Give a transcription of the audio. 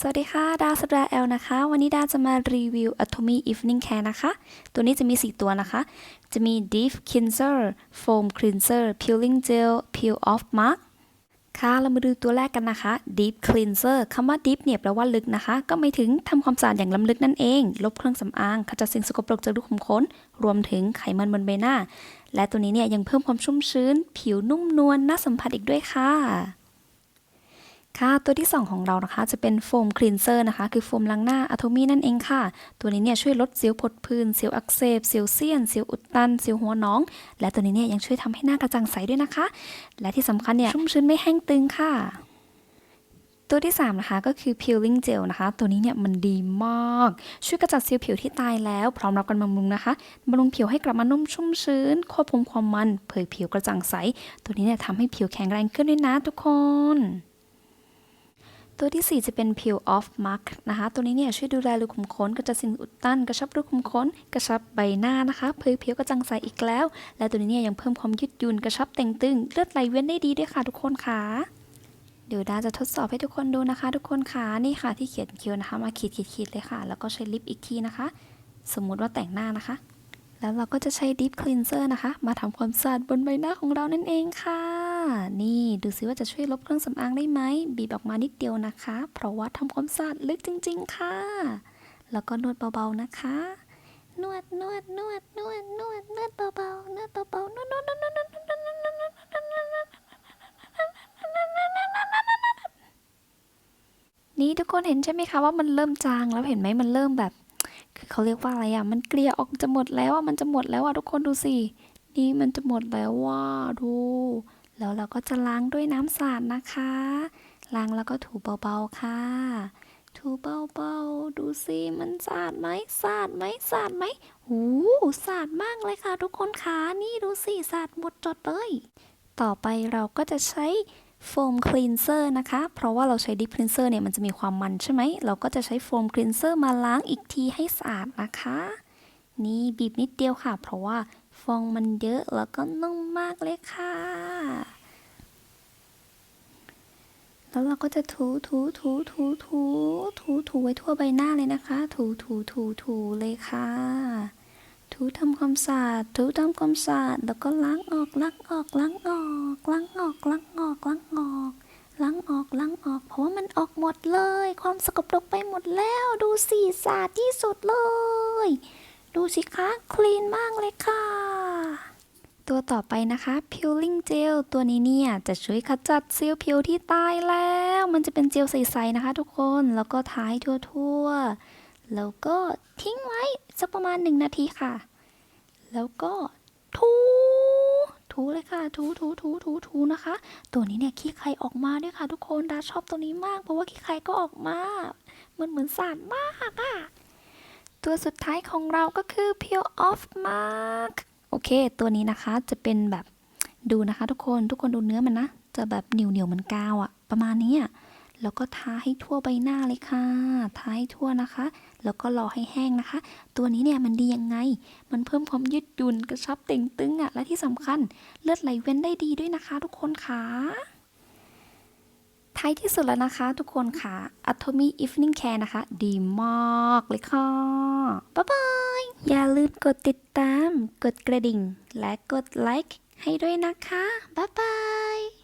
สวัสดีค่ะ ดาสดาแอลนะคะ วันนี้ดาจะมารีวิว Atomy Evening Care นะคะ ตัวนี้จะมี 4 ตัวนะคะ จะมี Deep Cleanser Foam Cleanser Peeling Gel Peel Off Mark ค่ะ เรามาดูตัวแรกกันนะคะ Deep Cleanser คำว่า Deep เนี่ยแปลว่าลึกนะคะ ก็หมายถึงทำความสะอาดอย่างล้ำลึกนั่นเอง ลบเครื่องสำอางขจัดสิ่งสกปรกจากรูขุมขน รวมถึงไขมันบนใบหน้า และตัวนี้เนี่ยยังเพิ่มความชุ่มชื้น ผิวนุ่มนวลน่าสัมผัสอีกด้วยค่ะ ค่ะ ตัวที่ 2 ของเรานะคะจะเป็นโฟมคลีนเซอร์นะคะ คือโฟมล้างหน้าอะโทมี่นั่นเองค่ะ ตัวนี้เนี่ยช่วยลดสิวผดผื่นสิวอักเสบสิวเซียนสิวอุดตันสิวหัวน้อง และตัวนี้เนี่ยยังช่วยทำให้หน้ากระจ่างใสด้วยนะคะ และที่สำคัญเนี่ยชุ่มชื้นไม่แห้งตึงค่ะตัวที่ 3 นะคะก็คือ peeling gel นะคะ ตัวนี้เนี่ยมันดีมาก ช่วยกระจัดเซลล์ผิวที่ตายแล้ว พร้อมรับกันบำรุงนะคะบำรุงผิวให้กลับมานุ่มชุ่มชื้น ควบคุมความมัน เผยผิวกระจ่างใส ตัวนี้เนี่ยทำให้ผิวแข็งแรงขึ้นด้วยนะทุกคน ตัวที่ 4 จะเป็น peel off mark นะคะ ตัวนี้เนี่ยช่วยดูแลรูขุมขนกระจัดสิ่งอุดตัน กระชับรูขุมขน กระชับใบหน้านะคะเผยผิวกระจ่างใสอีกแล้ว และตัวนี้เนี่ยยังเพิ่มความยืดหยุ่นกระชับเต่งตึงเลือดไหลเวียนได้ดีด้วยค่ะทุกคนค่ะเดี๋ยวดาจะทดสอบให้ทุกคนดูนะคะ ทุกคนค่ะนี่ค่ะที่เขียนคิ้วนะคะ มาขีดขีดขีดเลยค่ะ แล้วก็ใช้ลิปอีกทีนะคะ สมมุติว่าแต่งหน้านะคะ แล้วเราก็จะใช้ Deep Cleanser นะคะ มาทำความสะอาดบนใบหน้าของเรานั่นเองค่ะ นี่ดูซิว่าจะช่วยลบเครื่องสำอางได้ไหม บีบออกมานิดเดียวนะคะ เพราะว่าทำความสะอาดลึกจริง ๆ ค่ะ แล้วก็นวดเบาๆนะคะ นวดนวดนวดนวดนวดนวดเบาๆนวดเบาๆนวดนวดนวดนวดนวดนวดนวดนวดนี่ทุกคนเห็นใช่ไหมคะว่ามันเริ่มจางแล้วเห็นไหมมันเริ่มแบบ คือเขาเรียกว่าอะไรอะ มันเกลี่ยออกจะหมดแล้วอะมันจะหมดแล้วอะทุกคนดูสิ นี่มันจะหมดแล้วว่าดู แล้วเราก็จะล้างด้วยน้ำสะอาดนะคะ ล้างแล้วก็ถูเบาๆค่ะ ถูเบาๆ ดูสิมันสะอาดไหมสะอาดไหมสะอาดไหมหูสะอาดมากเลยค่ะ ทุกคนค่ะนี่ดูสิสะอาดหมดจดเลย ต่อไปเราก็จะใช้โฟมคลีนเซอร์นะคะ เพราะว่าเราใช้ดิฟคลีนเซอร์เนี่ยมันจะมีความมันใช่ไหม เราก็จะใช้โฟมคลีนเซอร์มาล้างอีกทีให้สะอาดนะคะ นี่บีบนิดเดียวค่ะ เพราะว่าฟองมันเยอะแล้วก็นุ่มมากเลยค่ะ แล้วเราก็จะถูถูถูถูถูถูถูไว้ทั่วใบหน้าเลยนะคะ ถูถูถูถูเลยค่ะ ถูทำความสะอาดถูทำความสะอาดแล้วก็ล้างออกล้างออกล้างออกล้างออกล้างออกล้างออกล้างออกล้างออก เพราะว่ามันออกหมดเลย ความสกปรกไปหมดแล้ว ดูสิสะอาดที่สุดเลย ดูสิคะคลีนมากเลยค่ะ ตัวต่อไปนะคะ peeling gel ตัวนี้เนี่ยจะช่วยขจัดเซลล์ผิวที่ตายแล้ว มันจะเป็นเจลใสๆนะคะทุกคน แล้วก็ทาให้ทั่วๆ แล้วก็ทิ้งไว้สักประมาณหนึ่งนาทีค่ะ แล้วก็ถูถูเลยค่ะถูถูถูถูถูนะคะ ตัวนี้เนี่ยขี้ไครออกมาด้วยค่ะ ทุกคน ดาชอบตัวนี้มาก เพราะว่าขี้ไครก็ออกมา มันเหมือนสารมากอะตัวสุดท้ายของเราก็คือ peel off mark โอเค ตัวนี้นะคะจะเป็นแบบดูนะคะ ทุกคนทุกคนดูเนื้อมันนะ จะแบบเหนียวเหนียวเหมือนกาวอะประมาณนี้อะแล้วก็ทาให้ทั่วใบหน้าเลยค่ะ ทาให้ทั่วนะคะ แล้วก็รอให้แห้งนะคะ ตัวนี้เนี่ยมันดียังไง มันเพิ่มความยืดหยุ่นกระชับเต่งตึงอะและที่สำคัญเลือดไหลเวียนได้ดีด้วยนะคะ ทุกคนค่ะ ท้ายที่สุดแล้วนะคะ ทุกคนค่ะ Atomy Evening Care นะคะ ดีมากเลยค่ะ บ๊ายบาย อย่าลืมกดติดตาม กดกระดิ่ง และกดไลค์ให้ด้วยนะคะ บ๊ายบาย